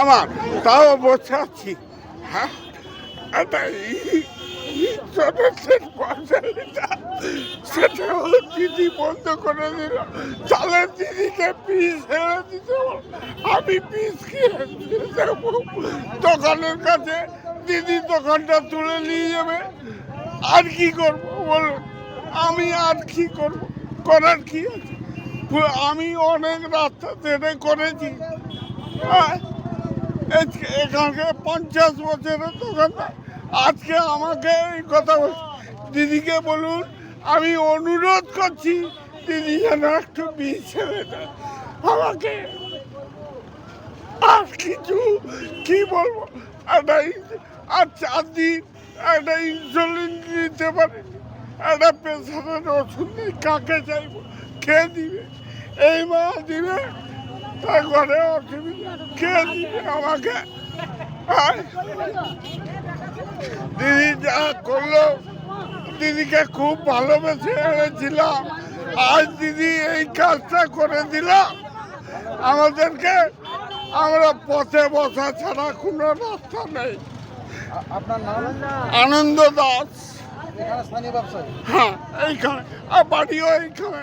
আমার তাও বসে আছি। হ্যাঁ? সেটা দিদি বন্ধ করে চালের পিস আমি পিস দোকানের কাছে দিদি দোকানটা তুলে নিয়ে যাবে। আর কি করব বলুন? আমি আর কি করব? করার কি আছে? আমি অনেক রাস্তা করেছি। হ্যাঁ, এখানকে পঞ্চাশ বছরের দোকানদার আজকে আমাকে এই কথা দিদিকে বলুন, আমি অনুরোধ করছি, দিদি যেন একটু বিষ আমাকে আর কিছু কি বলব? একটা আর চার দিন একটা ইনসুলিন দিতে পারে। একটা প্রেশারের ওষুধ নেই কাকে চাইব? খেয়ে দিবে? এই মা দিবে। দিবে আমাকে? দিদি যা করল দিদিকে খুব ভালোবেসে এনেছিলাম। আজ দিদি এই কাজটা করে দিলাম আমাদেরকে আমরা পথে বসা ছাড়া কোনো রাস্তা নেই। আপনার নাম? আনন্দ দাস। এখানে স্থানীয় ব্যবসায়ী? হ্যাঁ এইখানে। আর বাড়িও এইখানে।